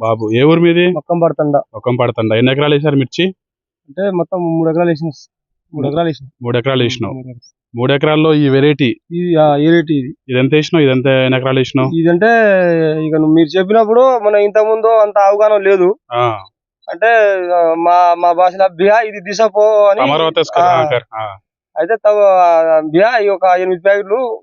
బాబు ఏ ఊరు మీది? మొక్కం పడుతుండ ఒక్కం పడుతుండ ఎన్ని ఎకరాలు వేసారు మిర్చి? అంటే మొత్తం మూడు ఎకరాలు వేసిన. మూడు ఎకరాలు వేసిన. మూడు ఎకరాలు వేసినావు. మూడు ఎకరాల్లో ఈ వెరైటీ? ఇది ఆ, ఏ రేటు ఇది. ఎంత వేసినావు? ఇది ఎంత ఎన్ని ఎకరాలు వేసినావు? ఇదంటే ఇక నువ్వు మీరు చెప్పినప్పుడు మన ఇంత ముందు అంత అవగాహన లేదు. అంటే మా మా భాషలో బియా ఇది అని అమరావతి ఆ, స్క- ఆ, అయితే బియా ఈ ఒక ఎనిమిది ప్యాకెట్లు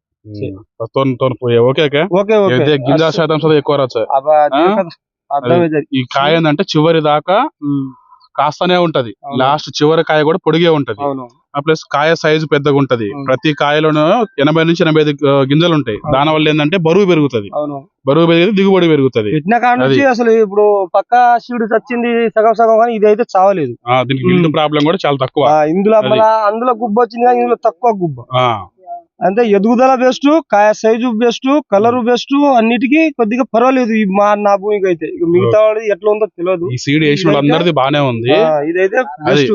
గింజ శాతం ఎక్కువ ఈ కాయ ఏంటంటే చివరి దాకా కాస్తనే ఉంటది. లాస్ట్ చివరి కాయ కూడా పొడిగే ఉంటది. ప్లస్ కాయ సైజు పెద్దగా ఉంటది. ప్రతి కాయలోనూ ఎనభై నుంచి ఎనభై ఐదు గింజలు ఉంటాయి. దాని వల్ల ఏంటంటే బరువు పెరుగుతుంది. బరువు పెరిగితే దిగుబడి పెరుగుతుంది. అసలు ఇప్పుడు పక్క శివుడు వచ్చింది సగం సగం కానీ ఇది అయితే చావలేదు దీనికి ప్రాబ్లం కూడా చాలా తక్కువ. ఇందులో అందులో గుబ్బ వచ్చింది కానీ ఇందులో తక్కువ గుబ్బ. అంటే ఎదుగుదల బెస్ట్ కాయ సైజు బెస్ట్ కలర్ బెస్ట్ అన్నిటికీ కొద్దిగా పర్వాలేదు. మా నా భూమికి అయితే. ఇక మిగతా వాడి ఎట్లా ఉందో తెలియదు ఈ సీడ్ వేసిన వాళ్ళందరిది బానే ఉంది. ఇదైతే బెస్ట్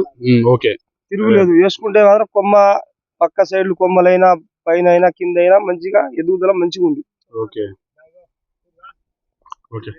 ఓకే. తిరుగులేదు. వేసుకుంటే మాత్రం కొమ్మ పక్క సైడ్లు కొమ్మలైనా పైన అయినా కింద అయినా మంచిగా ఎదుగుదల మంచిగా ఉంది ఓకే. ఓకే